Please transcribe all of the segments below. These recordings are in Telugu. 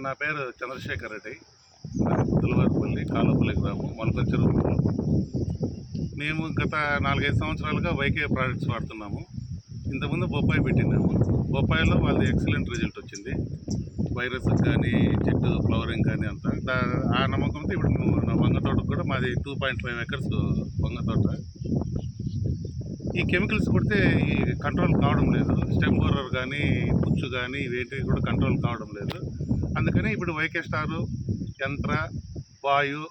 నా పేరు చంద్రశేఖర్ రెడ్డి. తులవారిపల్లి కాలువపల్లి గ్రామం మొలకొచ్చరు మేము గత నాలుగైదు సంవత్సరాలుగా వైకే ప్రోడక్ట్స్ వాడుతున్నాము. ఇంతకుముందు బొప్పాయి పెట్టినాము. బొప్పాయిలో వాళ్ళది ఎక్సలెంట్ రిజల్ట్ వచ్చింది. వైరస్ కానీ చెట్టు ఫ్లవరింగ్ కానీ అంతా. దా- ఆ నమ్మకంతో ఇప్పుడు మేము వంగ తోటకు కూడా మాది టూ పాయింట్ ఫైవ్ ఎకర్స్ వంగ తోట. ఈ కెమికల్స్ కొడితే ఈ కంట్రోల్ కావడం లేదు. స్టెమ్ బోరర్ కానీ పుచ్చు కానీ ఇవేంటివి కూడా కంట్రోల్ కావడం లేదు. అందుకని ఇప్పుడు వైకే స్టారు యంత్ర వాయు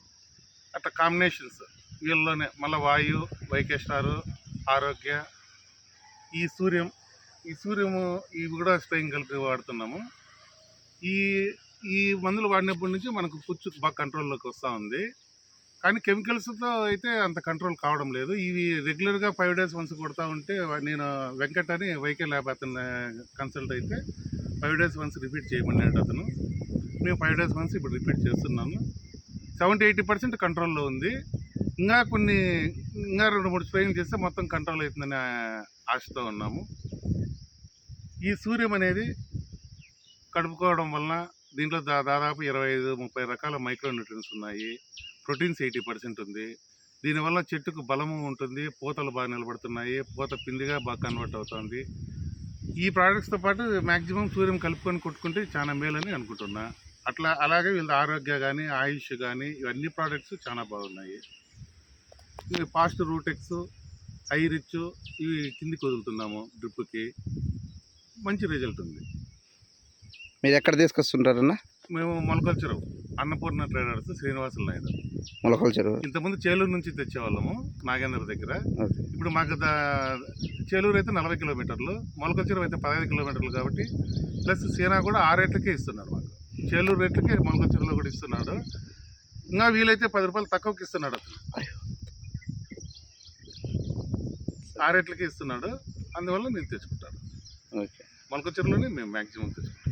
అట్లా కాంబినేషన్స్ వీళ్ళలోనే మళ్ళీ వాయు వైకే స్టారు ఆరోగ్య ఈ సూర్యం ఈ సూర్యము ఇవి కూడా స్ప్రేయింగ్ కలిపి వాడుతున్నాము. ఈ ఈ మందులు వాడినప్పటి నుంచి మనకు పుచ్చు బాగా కంట్రోల్లోకి వస్తూ ఉంది. కానీ కెమికల్స్తో అయితే అంత కంట్రోల్ కావడం లేదు. ఇవి రెగ్యులర్గా ఫైవ్ డేస్ వన్స్ కొడతా ఉంటే నేను వెంకట్ అని వైకే ల్యాబ్ అతను కన్సల్ట్ అయితే ఫైవ్ డేస్ వన్స్ రిపీట్ చేయమన్నాడు అతను. మేము ఫైవ్ డేస్ వన్స్ ఇప్పుడు రిపీట్ చేస్తున్నాము సెవెంటీ ఎయిటీ పర్సెంట్ కంట్రోల్లో ఉంది. ఇంకా కొన్ని ఇంకా రెండు మూడు స్ప్రేయింగ్ చేస్తే మొత్తం కంట్రోల్ అవుతుందనే ఆశతో ఉన్నాము. ఈ సూర్యం అనేది కడుపుకోవడం వలన దీంట్లో దా దాదాపు ఇరవై ఐదు ముప్పై రకాల మైక్రో న్యూట్రియన్స్ ఉన్నాయి. ప్రోటీన్స్ ఎయిటీ పర్సెంట్ ఉంది. దీనివల్ల చెట్టుకు బలము ఉంటుంది పూతలు బాగా నిలబడుతున్నాయి పూత పిందిగా బాగా కన్వర్ట్ అవుతుంది. ఈ ప్రోడక్ట్స్తో పాటు మ్యాక్సిమం సూర్యం కలుపుకొని కొట్టుకుంటే చాలా మేలని అనుకుంటున్నా. అట్లా అలాగే వీళ్ళ ఆరోగ్య కానీ ఆయుష్ కానీ ఇవన్నీ ప్రోడక్ట్స్ చాలా బాగున్నాయి. ఫాస్ట్ రూటెక్స్ ఐ రిచ్ ఇవి కిందికి వదులుతున్నాము డ్రిప్కి మంచి రిజల్ట్ ఉంది. మీరు ఎక్కడ తీసుకొస్తుంటారన్న? మేము మొలకొల్చరు అన్నపూర్ణ ట్రేడర్స్ శ్రీనివాసులు నాయుడు. మొలకల చెరువు. ఇంతకుముందు చేలూరు నుంచి తెచ్చేవాళ్ళము నాగేంద్ర దగ్గర. ఇప్పుడు మాకు చేలూరు అయితే నలభై కిలోమీటర్లు మొలకొల్చరు అయితే పదహైదు కిలోమీటర్లు కాబట్టి ప్లస్ సీనా కూడా ఆ రేట్లకే ఇస్తున్నారు మాకు. చేలూరు రేట్లకే మొలకొల్చరులో కూడా ఇస్తున్నాడు. ఇంకా వీలైతే పది రూపాయలు తక్కువకి ఇస్తున్నాడు అతను. ఆ రేట్లకే ఇస్తున్నాడు. అందువల్ల నేను తెచ్చుకుంటాను. ఓకే. మొలకొచ్చరులోనే మేము మ్యాక్సిమం తెచ్చుకుంటాం.